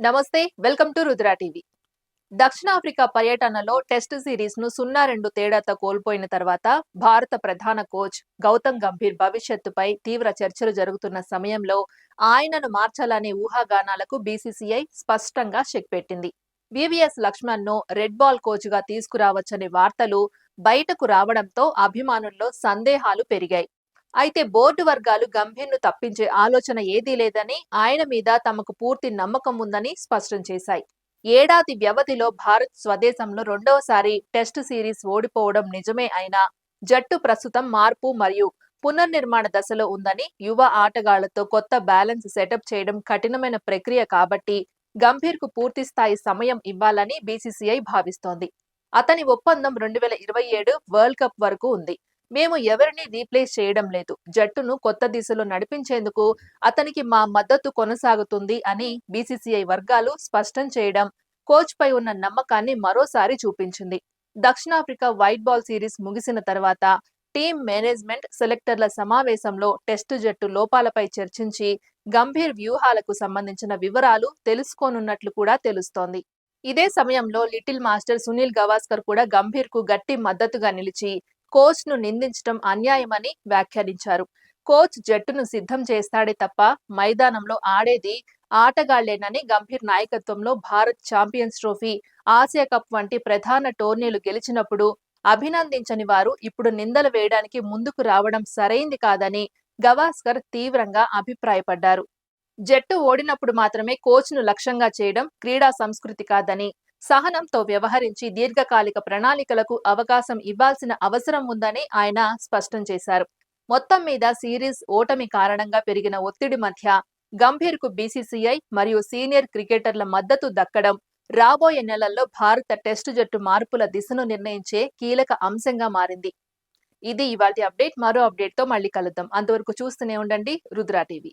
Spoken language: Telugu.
నమస్తే వెల్కమ్ టు రుద్రా టీవీ. దక్షిణాఫ్రికా పర్యటనలో టెస్ట్ సిరీస్ను సున్నా రెండు తేడాతో కోల్పోయిన తర్వాత భారత ప్రధాన కోచ్ గౌతమ్ గంభీర్ భవిష్యత్తుపై తీవ్ర చర్చలు జరుగుతున్న సమయంలో ఆయనను మార్చాలనే ఊహాగానాలకు బీసీసీఐ స్పష్టంగా చెక్ పెట్టింది. వివిఎస్ లక్ష్మణ్ను రెడ్ బాల్ కోచ్గా తీసుకురావచ్చనే వార్తలు బయటకు రావడంతో అభిమానుల్లో సందేహాలు పెరిగాయి. అయితే బోర్డు వర్గాలు గంభీర్ను తప్పించే ఆలోచన ఏదీ లేదని ఆయన మీద తమకు పూర్తి నమ్మకం ఉందని స్పష్టం చేశాయి. ఏడాది వ్యవధిలో భారత్ స్వదేశంలో రెండవసారి టెస్ట్ సిరీస్ ఓడిపోవడం నిజమే అయినా జట్టు ప్రస్తుతం మార్పు మరియు పునర్నిర్మాణ దశలో ఉందని యువ ఆటగాళ్ళతో కొత్త బ్యాలెన్స్ సెటప్ చేయడం కఠినమైన ప్రక్రియ కాబట్టి గంభీర్కు పూర్తి స్థాయి సమయం ఇవ్వాలని బీసీసీఐ భావిస్తోంది. అతని ఒప్పందం రెండు వేల ఇరవై ఏడు వరల్డ్ కప్ వరకు ఉంది. మేము ఎవరిని రీప్లేస్ చేయడం లేదు. జట్టును కొత్త దిశలో నడిపించేందుకు అతనికి మా మద్దతు కొనసాగుతుంది అని బీసీసీఐ వర్గాలు స్పష్టం చేయడం కోచ్ పై ఉన్న నమ్మకాన్ని మరోసారి చూపించింది. దక్షిణాఫ్రికా వైట్ బాల్ సిరీస్ ముగిసిన తర్వాత టీం మేనేజ్మెంట్ సెలెక్టర్ల సమావేశంలో టెస్టు జట్టు లోపాలపై చర్చించి గంభీర్ వ్యూహాలకు సంబంధించిన వివరాలు తెలుసుకోనున్నట్లు కూడా తెలుస్తోంది. ఇదే సమయంలో లిటిల్ మాస్టర్ సునీల్ గవాస్కర్ కూడా గంభీర్కు గట్టి మద్దతుగా నిలిచి కోచ్ను నిందించడం అన్యాయమని వ్యాఖ్యానించారు. కోచ్ జట్టును సిద్ధం చేస్తాడే తప్ప మైదానంలో ఆడేది ఆటగాళ్ళేనని గంభీర్ నాయకత్వంలో Bharat champions trophy Asia cup వంటి ప్రధాన టోర్నీలు గెలిచినప్పుడు అభినందించని వారు ఇప్పుడు నిందలు వేయడానికి ముందుకు రావడం సరైంది కాదని గవాస్కర్ తీవ్రంగా అభిప్రాయపడ్డారు. జట్టు ఓడినప్పుడు మాత్రమే కోచ్ను లక్ష్యంగా చేయడం క్రీడా సంస్కృతి కాదని సహనంతో వ్యవహరించి దీర్ఘకాలిక ప్రణాళికలకు అవకాశం ఇవ్వాల్సిన అవసరం ఉందని ఆయన స్పష్టం చేశారు. మొత్తం మీద సిరీస్ ఓటమి కారణంగా పెరిగిన ఒత్తిడి మధ్య గంభీర్కు బీసీసీఐ మరియు సీనియర్ క్రికెటర్ల మద్దతు దక్కడం రాబోయే నెలల్లో భారత టెస్టు జట్టు మార్పుల దిశను నిర్ణయించే కీలక అంశంగా మారింది. ఇది ఇవాళ అప్డేట్. మరో అప్డేట్తో మళ్ళీ కలుద్దాం. అంతవరకు చూస్తూనే ఉండండి. రుద్రా టీవీ.